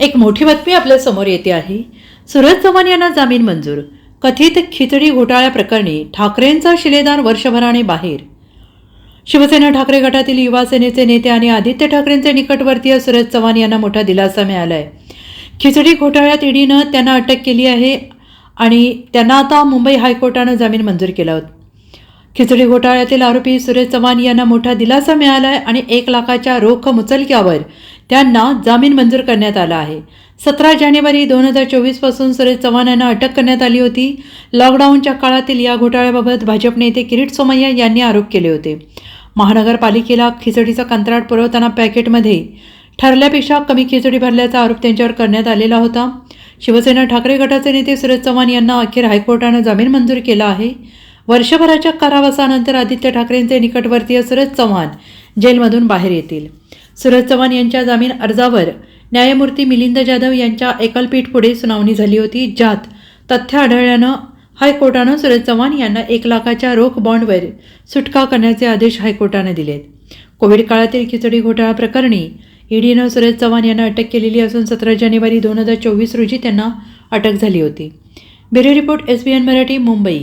एक मोठी बातमी आपल्यासमोर येते आहे. सुरज चव्हाण यांना जामीन मंजूर. कथित खिचडी घोटाळ्याप्रकरणी ठाकरेंचा शिलेदार वर्षभराने बाहेर. शिवसेना ठाकरे गटातील युवा सेनेचे नेते आणि आदित्य ठाकरेंचे निकटवर्तीय सुरज चव्हाण यांना मोठा दिलासा मिळाला आहे खिचडी घोटाळ्यात ईडीनं त्यांना अटक केली आहे आणि त्यांना आता मुंबई हायकोर्टानं जामीन मंजूर केला होता. खिचडी घोटाळ्यातील आरोपी सुरेश चव्हाण यांना मोठा दिलासा मिळाला आहे आणि एक लाखाच्या रोख मुचलक्यावर त्यांना जामीन मंजूर करण्यात आला आहे. सतरा जानेवारी दोन हजार चोवीसपासून सुरेश चव्हाण यांना अटक करण्यात आली होती. लॉकडाऊनच्या काळातील या घोटाळ्याबाबत भाजप नेते किरीट सोमय्या यांनी आरोप केले होते. महानगरपालिकेला खिचडीचा कंत्राट पुरवताना पॅकेटमध्ये ठरल्यापेक्षा कमी खिचडी भरल्याचा आरोप त्यांच्यावर करण्यात आलेला होता. शिवसेना ठाकरे गटाचे नेते सुरेश चव्हाण यांना अखेर हायकोर्टानं जामीन मंजूर केला आहे. वर्षभराच्या कारावासानंतर आदित्य ठाकरेंचे निकटवर्तीय सुरेश चव्हाण जेलमधून बाहेर येतील. सुरज चव्हाण यांच्या जामीन अर्जावर न्यायमूर्ती मिलिंद जाधव यांच्या एकलपीठ पुढे सुनावणी झाली होती ज्यात तथ्य आढळल्यानं हायकोर्टानं सुरज चव्हाण यांना एक लाखाच्या रोख बॉन्डवर सुटका करण्याचे आदेश हायकोर्टानं दिलेत. कोविड काळातील खिचडी घोटाळा प्रकरणी ईडीनं सुरज चव्हाण यांना अटक केलेली असून सतरा जानेवारी दोन हजार चोवीस रोजी त्यांना अटक झाली होती. Bureau report S B N Marathi Mumbai.